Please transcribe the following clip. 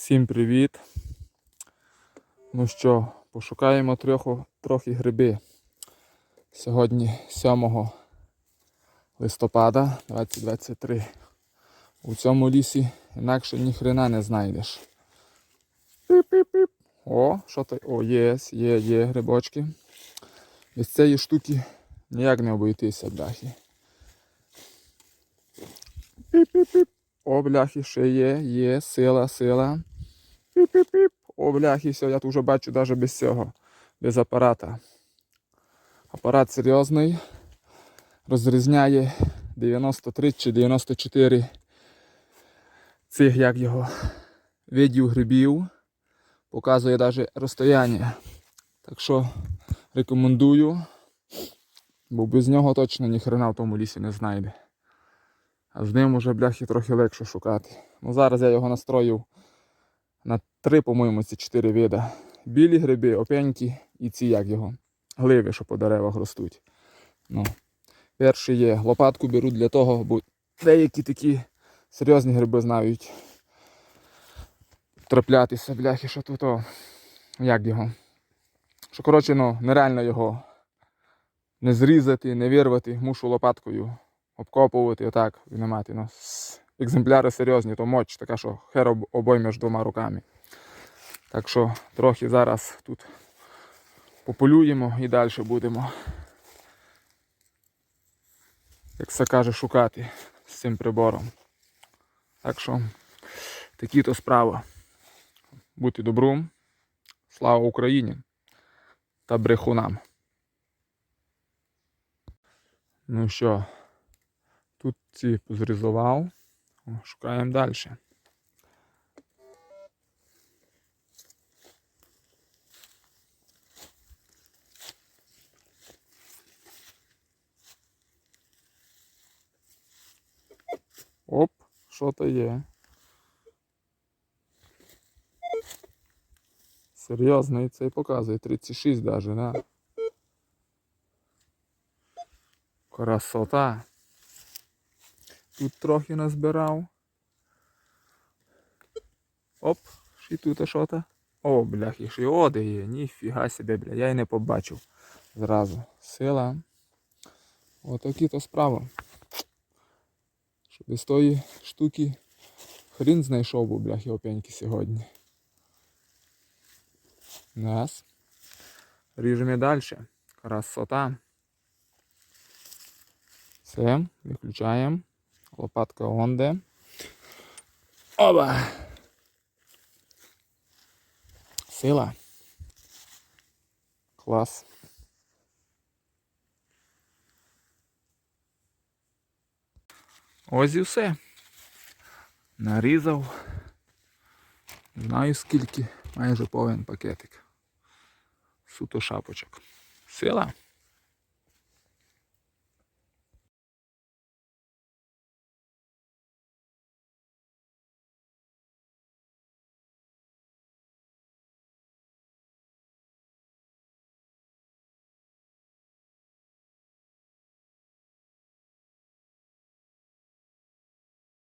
Всім привіт. Ну що, пошукаємо трьоху, трохи гриби. Сьогодні 7 листопада 2023. У цьому лісі інакше ні хрена не знайдеш. Піп-піп-піп. О, що то? О, є, є, є грибочки. Без цієї штуки ніяк не обійтися, бляхи. Піп-піп-піп. О, бляхи, ще є, є, сила, сила. Піп-піп-піп. О, бляхи, все, я тут вже бачу навіть без цього, без апарата. Апарат серйозний. Розрізняє 93 чи 94 цих, як його, видів грибів. Показує навіть розстояння. Так що рекомендую, бо без нього точно ніхрена в тому лісі не знайде. З ним уже бляхи трохи легше шукати. Ну зараз я його настроїв на три, по-моєму, ці чотири вида. Білі гриби, опенькі і ці як його. Гливи, що по деревах ростуть. Ну. Перший є. Лопатку беруть для того, бо деякі такі серйозні гриби знають траплятися, бляхи, що тут. Як його. Що, коротше, ну, нереально його не зрізати, не вирвати, мушу лопаткою обкопувати, отак винімати. Ну, екземпляри серйозні, то моч така, що хер об- обоймеш двома руками. Так що трохи зараз тут пополюємо і далі будемо, як це каже, шукати з цим прибором. Так що такі то справи. Бути добром. Слава Україні та брехунам. Ну що, тут ці позрізував. Шукаємо далі. Оп, що то є. Серйозний цей показує 36 даже, да? Красота. Тут трохи назбирав. Оп, ще тут що то. О, бляхи, ще й оди є. Ніфіга себе, бля, я й не побачив зразу. Сила. Отакі то справи. Що без тої штуки хрін знайшов би, бляхи опеньки сьогодні. Нас. Ріжемо далі. Красота. Все, виключаємо. Лопатка онде. Оба! Сила. Клас. Ось і все. Нарізав. Не знаю скільки, майже повен пакетик. Суто шапочок. Сила.